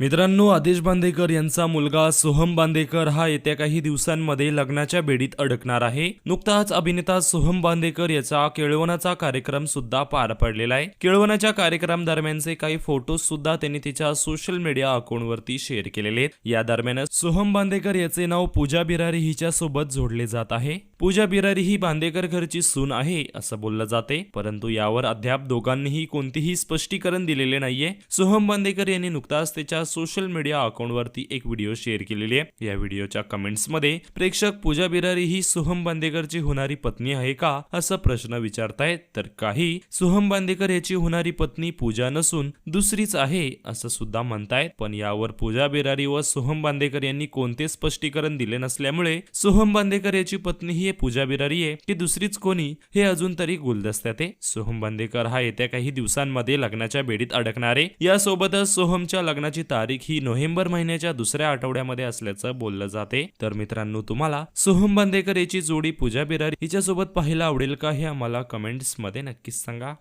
मित्रांनो आदेश बांदेकर यांचा मुलगा सोहम बांदेकर हा येत्या काही दिवसांमध्ये लग्नाच्या बेडीत अडकणार आहे. नुकताच अभिनेता सोहम बांदेकर याचा केळवणाचा कार्यक्रम सुद्धा पार पडलेला आहे. केळवणाच्या कार्यक्रम दरम्यानचे काही फोटोज सुद्धा त्यांनी तिच्या सोशल मीडिया अकाउंटवरती शेअर केलेले आहेत. या दरम्यानच सोहम बांदेकर याचे नाव पूजा बिरारी हिच्या सोबत जोडले जात आहे. पूजा बिरारी ही बांदेकर घरची सून आहे असं बोललं जाते. परंतु यावर अद्याप दोघांनीही कोणतीही स्पष्टीकरण दिलेले नाहीये. सोहम बांदेकर यांनी नुकताच त्याच्या सोशल मीडिया अकाउंटवरती एक व्हिडिओ शेअर केलेली आहे. या व्हिडिओच्या कमेंट्समध्ये प्रेक्षक पूजा बिरारी ही सोहम बांदेकरची होणारी पत्नी आहे का? असा प्रश्न विचारतायत. तर काही सोहम बांदेकर याची होणारी पत्नी पूजा नसून दुसरीच आहे असं सुद्धा म्हणतायत. पण यावर पूजा बिरारी व सोहम बांदेकर यांनी कोणते स्पष्टीकरण दिले नसल्यामुळे सोहम बांदेकर याची पत्नी ही म्हणजे पूजा बिरारी आहे की दुसरीच कोणी हे अजून तरी गुलदस्त्यात आहे. सोहम बांदेकर हा येत्या काही दिवसांमध्ये लग्नाच्या बेडीत अडकणारे यासोबतच सोहमच्या लग्नाची तारीख ही नोव्हेंबर महिन्याच्या दुसऱ्या आठवड्यामध्ये असल्याचं बोललं जाते तर मित्रांनो तुम्हाला सोहम बांदेकर याची जोडी पूजा बिरारी हिच्यासोबत पाहायला आवडेल का हे आम्हाला कमेंट्समध्ये नक्कीच सांगा.